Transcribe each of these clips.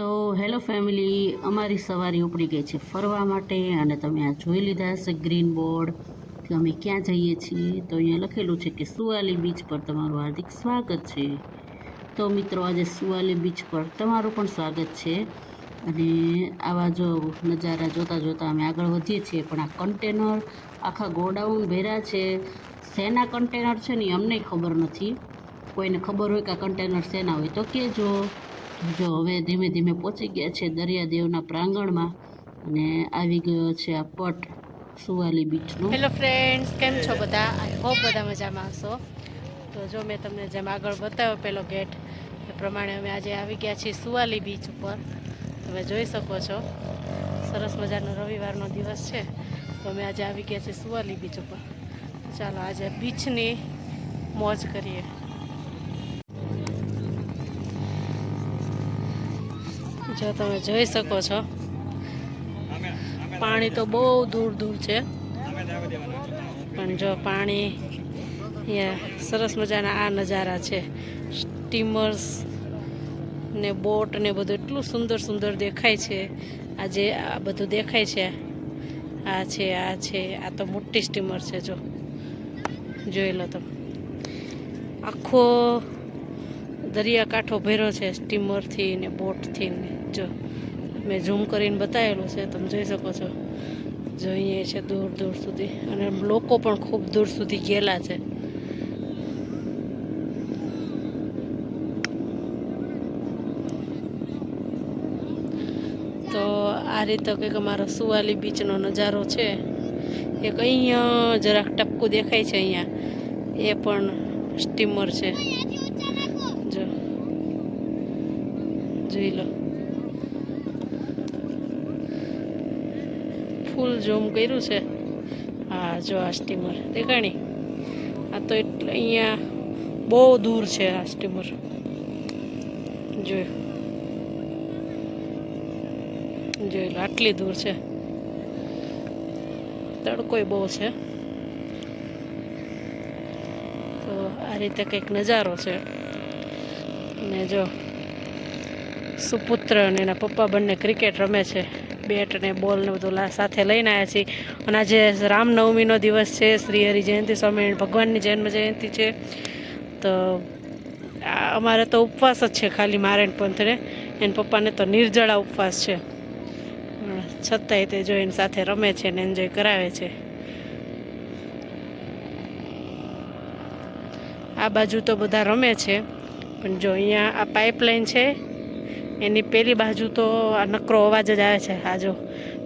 તો hello family, અમારી સવારી ઉપડી ગઈ છે ફરવા માટે અને તમે આ જોઈ લીધા હશે ગ્રીન બોર્ડ કે અમે ક્યાં જઈએ છીએ. તો અહીંયા લખેલું છે કે સુવાલી બીચ પર તમારું હાર્દિક સ્વાગત છે. તો મિત્રો, આજે સુવાલી બીચ પર તમારું પણ સ્વાગત છે. અને આવા જો નજારા જોતાં જોતાં અમે આગળ વધીએ છીએ, પણ આ કન્ટેનર આખા ગોડાઉન ભેરા છે. શેના કન્ટેનર છે ને અમને ખબર નથી. કોઈને ખબર હોય કે આ કન્ટેનર શેના હોય તો કહેજો જો હવે ધીમે ધીમે પહોંચી ગયા છે દરિયાદેવના પ્રાંગણમાં અને આવી ગયો છે આ પટ સુવાલી બીચનો. હેલો ફ્રેન્ડ્સ કેમ છો બધા? આઈ હોપ બધા મજામાં હશો. તો જો મેં તમને જેમ આગળ બતાવ્યો પેલો ગેટ, એ પ્રમાણે અમે આજે આવી ગયા છીએ સુવાલી બીચ ઉપર. તમે જોઈ શકો છો. સરસ મજાનો રવિવારનો દિવસ છે. તો અમે આજે આવી ગયા છીએ સુવાલી બીચ ઉપર. ચાલો આજે બીચની મોજ કરીએ. જો તમે જોઈ શકો છો. પાણી તો બહુ દૂર દૂર છે. પણ જો પાણી સરસ મજાના આ નજારા છે. સ્ટીમર્સ ને બોટ ને બધું એટલું સુંદર સુંદર દેખાય છે. આ જે આ બધું દેખાય છે. આ છે આ છે, આ તો મોટી સ્ટીમર છે, જો. જોઈ લો તમે. આખો દરિયાકાંઠો ભેરો છે, સ્ટીમરથી ને બોટથી ને. જો, મેં ઝૂમ કરીને બતાવેલું છે, તમે જોઈ શકો છો. જોઈએ છે દૂર દૂર સુધી. અને લોકો પણ ખૂબ દૂર સુધી ગયેલા છે. તો આ રીતે કંઈક અમારો સુવાલી બીચનો નજારો છે. એક અહીંયા જરાક ટપકું દેખાય છે અહીંયા. એ પણ સ્ટીમર છે જો જોઈ લો ફૂલ ઝૂમ કર્યું છે. હા જો આ સ્ટીમર. દેખાણી? આ તો એટલે અહીંયા બહુ દૂર છે આ સ્ટીમર. જોયું. જોઈ આટલી દૂર છે. તડકોય બહુ છે. તો આ રીતે કંઈક નજારો છે. ને જો, સુપુત્ર અને એના પપ્પા બંને ક્રિકેટ રમે છે. બેટ ને બોલ ને બધું સાથે લઈને આવ્યા છીએ. અને આજે રામનવમીનો દિવસ છે, શ્રી હરિ જયંતિ સ્વામિનારાયણ ભગવાનની જન્મ જયંતિ છે. તો અમારે તો ઉપવાસ જ છે ખાલી મારેણ પંથને એને પપ્પાને તો નિર્જળા ઉપવાસ છે. છતાંય તે જો એની સાથે રમે છે ને એન્જોય કરાવે છે. આ બાજુ તો બધા રમે છે. પણ જો અહીંયા આ પાઇપલાઇન છે એની પેલી બાજુ તો આ નકરો અવાજ જ આવે છે. આ જો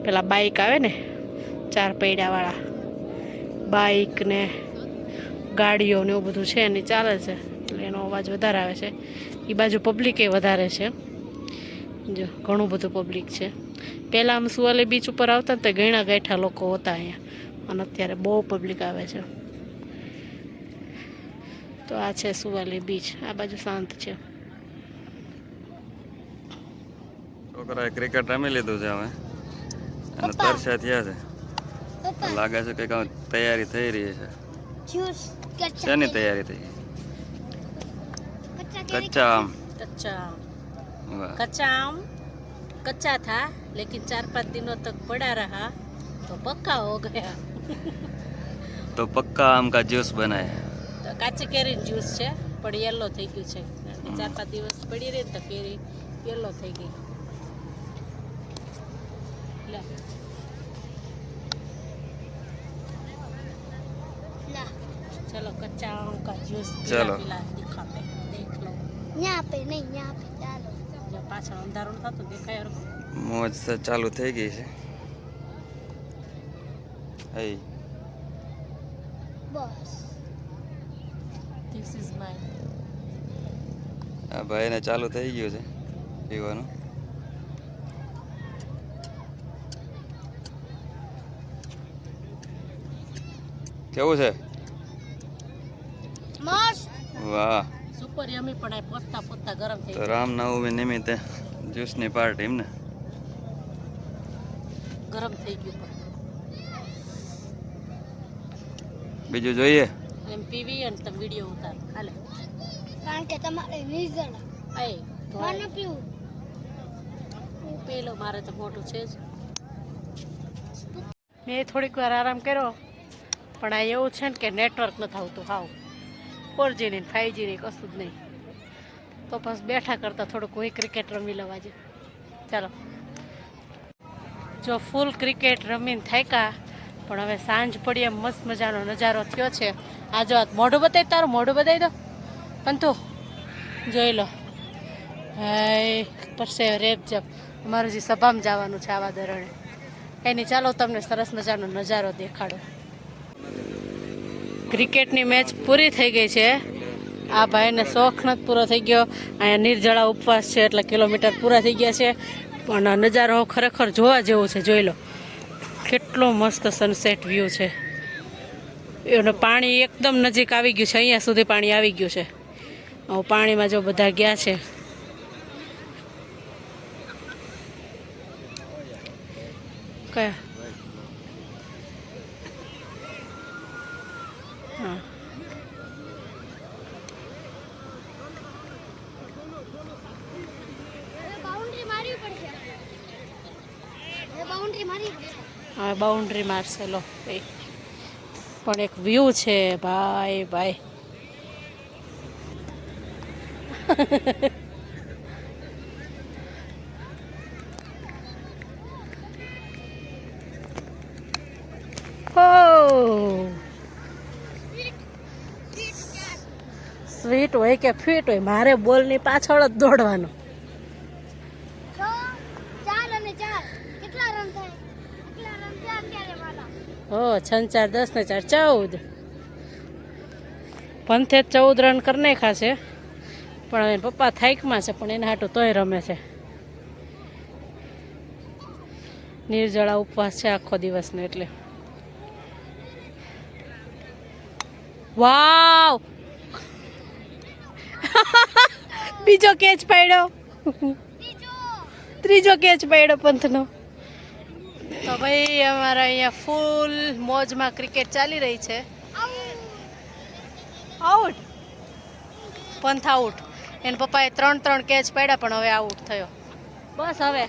પેલા બાઇક આવે ને, ચાર પૈડાવાળા. બાઈક ને ગાડીઓ ને એવું બધું છે, એની ચાલે છે. એટલે એનો અવાજ વધારે આવે છે. એ બાજુ પબ્લિકે વધારે છે. જો ઘણું બધું પબ્લિક છે. પહેલાં આમ સુવાલી બીચ ઉપર આવતા ને તો ગયણા ગાંઠા લોકો હતા અહીંયા. અને અત્યારે બહુ પબ્લિક આવે છે. તો આ છે સુવાલી બીચ આ બાજુ શાંત છે. છોકરાએ ક્રિકેટ રમી લીધું છે હવે. અને તરસ્યા થયા છે. લાગે છે કે કઈ તૈયારી થઈ રહી છે. શેની તૈયારી થઈ? કચ્ચા આમ. કચ્ચા આમ. કચ્ચા થા લેકિન ચાર પાંચ દિનો તક પડા રહા તો પક્કા હો ગયા. તો પક્કા આમ કા જ્યુસ બનાય? કાચી કેરી જ્યુસ છે પણ યેલો થઈ ગયું છે. ચાર પાંચ દિવસ પડી રહી તો કેરી યેલો થઈ ગઈ. હરખું. મોજ તો ચાલુ થઈ ગઈ છે હઈ बस This is my આ ભાઈને ચાલુ થઈ ગયું છે પીવાનું કેવું છે મસ્ત. વાહ. સુપર પણ આ પોસ્તા પોસ્તા ગરમ થઈ તો રામ નવમી નિમિત્તે જ્યુસ પાર્ટી એમને ગરમ થઈ ગયું બીજું જોઈએ? એમ પીવી અને તમે વિડિયો ઉતાર. હાલે. કારણ કે તમારે રીઝન આય મને હું પેલો મારે તો મોટું છે જ. મેં થોડીક વાર આરામ કર્યો પણ આ એવું છે ને કે નેટવર્ક નથી આવતું હાવ. ફોરજી નહીં ફાઈવજી નહીં કશું જ નહીં. તો બસ બેઠા કરતાં થોડુંક હોય ક્રિકેટ રમી લેવા જે ચાલો. જો ફૂલ ક્રિકેટ રમીને થાક્યા, પણ હવે સાંજ પડી એમ મસ્ત મજાનો નજારો થયો છે. આ જો મોઢું બતાવી તારું મોઢું બતાવી દો. પંતુ, જોઈ લો. હાય, પરસે રેપ જપ. અમારું જે સભામાં જવાનું છે આવા ધોરણે એની ચાલો તમને સરસ મજાનો નજારો દેખાડો. ક્રિકેટની મેચ પૂરી થઈ ગઈ છે. આ ભાઈને શોખ નથી પૂરો થઈ ગયો. અહીંયા નિર્જળા ઉપવાસ છે એટલે કિલોમીટર પૂરા થઈ ગયા છે. પણ નજારો ખરેખર જોવા જેવો છે, જોઈ લો. કેટલો મસ્ત સનસેટ વ્યૂ છે. અને પાણી એકદમ નજીક આવી ગયું છે. અહીંયા સુધી પાણી આવી ગયું છે. પાણીમાં જો બધા ગયા છે. કયા હા હવે બાઉન્ડ્રી મારવી પડશે હવે બાઉન્ડ્રી મારવી બાઉન્ડ્રી મારશે, લો પણ એક વ્યૂ છે, ભાઈ ભાઈ. સ્વીટ હોય કે ફિટ હોય, મારે બોલની પાછળ જ દોડવાનું છ ચાર અને ચાર કેટલા રન થાય કેટલા રન થયા અત્યારે મારા હો છન ચાર દસ ને ચાર ચૌદ. પંથે ચૌદ રન કરી નાખ્યા છે. પણ હવે પપ્પા થાઈકમાં છે પણ એના હાટું તોય રમે છે. નિર્જળા ઉપવાસ છે આખો દિવસનો એટલે. વાવ! બીજો કેચ પાડ્યો. ત્રીજો કેચ પાડ્યો પંથનો. તો ભાઈ અમારા અહીંયા ફૂલ મોજમાં ક્રિકેટ ચાલી રહી છે. આઉટ પંથ આઉટ એને પપ્પાએ ત્રણ ત્રણ કેચ પાડ્યા પણ હવે આઉટ થયો. બસ હવે.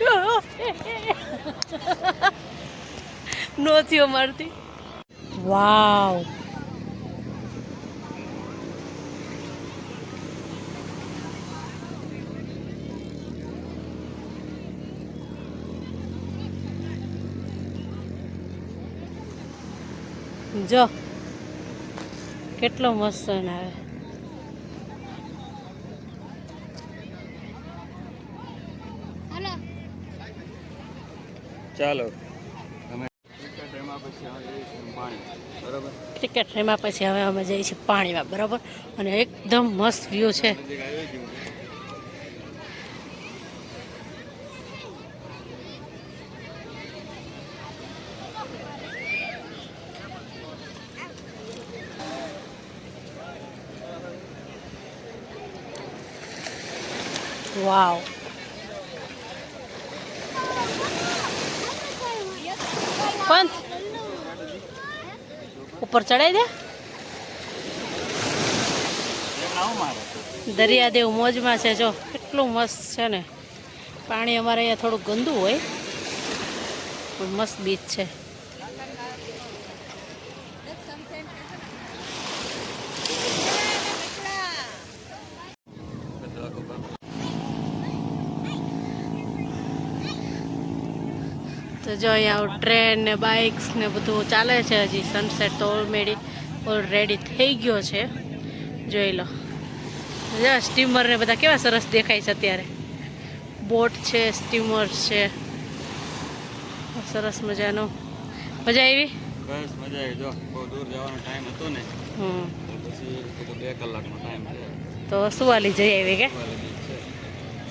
નો થયો મારતી વાવ જો કેટલો મસ્ત સન આવે. ચાલો. ક્રિકેટ એમાં પછી હવે જઈશું પાણી બરાબર ક્રિકેટ એમાં પછી હવે અમે જઈએ છીએ પાણીમાં બરાબર? અને એકદમ મસ્ત વ્યૂ છે. વાવ પંથ ઉપર ચડાઈ દે દરિયાદેવ મોજમાં છે જો કેટલું મસ્ત છે ને. પાણી અમારે અહીંયા થોડું ગંદુ હોય મસ્ત બીચ છે. તો જો અહીંયા ટ્રેન ને બાઇક્સ ને બધું ચાલે છે હજી સનસેટ તો ઓલરેડી ઓલરેડી થઈ ગયો છે. જોઈ લો. જો સ્ટીમર ને બધા કેવા સરસ દેખાય છે અત્યારે. બોટ છે સ્ટીમર છે. સરસ મજાનો. મજા આવી? બસ મજા આવી. જો બહુ દૂર જવાનો ટાઈમ હતો ને હમ. તો પછી બે કલાકનો ટાઈમ છે. તો સુવાલી જઈ આવી કે?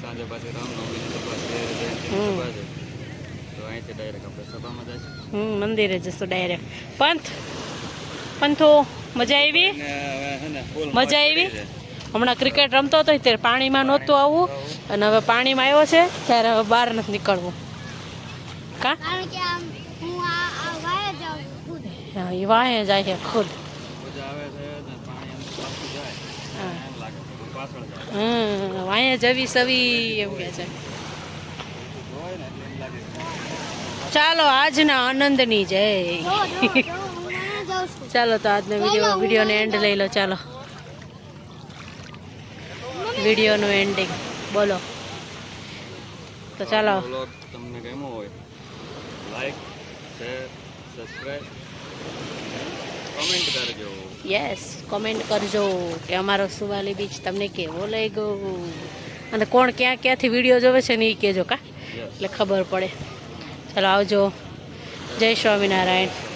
સાંજે પાછી છે. હમ. સભા છે તો અહીંથી ડાયરેક્ટ આપણે સભામાં જઈશું હમ મંદિરે જશું ડાયરેક્ટ પંથ? પંથો મજા આવી? ને હવે હે ને full મજા આવી? હમણાં ક્રિકેટ રમતો હતો ત્યારે પાણીમાં નહોતું આવવું અને હવે પાણીમાં આવ્યો છે ત્યારે હવે બહાર નથી નીકળવું. કા? કારણ કે આમ હું આ આ વાયા જાઉં ખુદ. હા, એ વાહે જાય છે ખુદ. મજા આવે છે ને પાણી એમ પાછું જાય હા. એમ લાગે છે. પાછળ જાય હમ અહીંયા જવી સવી એમ કે છે જોવાય ને એટલે એમ લાગે ચાલો આજના આનંદની જય. ચાલો તો આજનો વીડિયો વિડીયોનો એન્ડ લઈ લો ચાલો. વિડીયોનું એન્ડિંગ બોલો. તો ચાલો. બ્લોગ તમને ગમ્યો હોય લાઈક શેર સબસ્ક્રાઇબ કમેન્ટ કરજો. યસ કમેન્ટ કરજો કે અમારો સુવાલી બીચ તમને કેવો લાગ્યો? અને કોણ ક્યાં ક્યાંથી વીડિયો જોવે છે ને એ કહેજો કા? એટલે ખબર પડે. ચાલો આવજો. જય સ્વામિનારાયણ.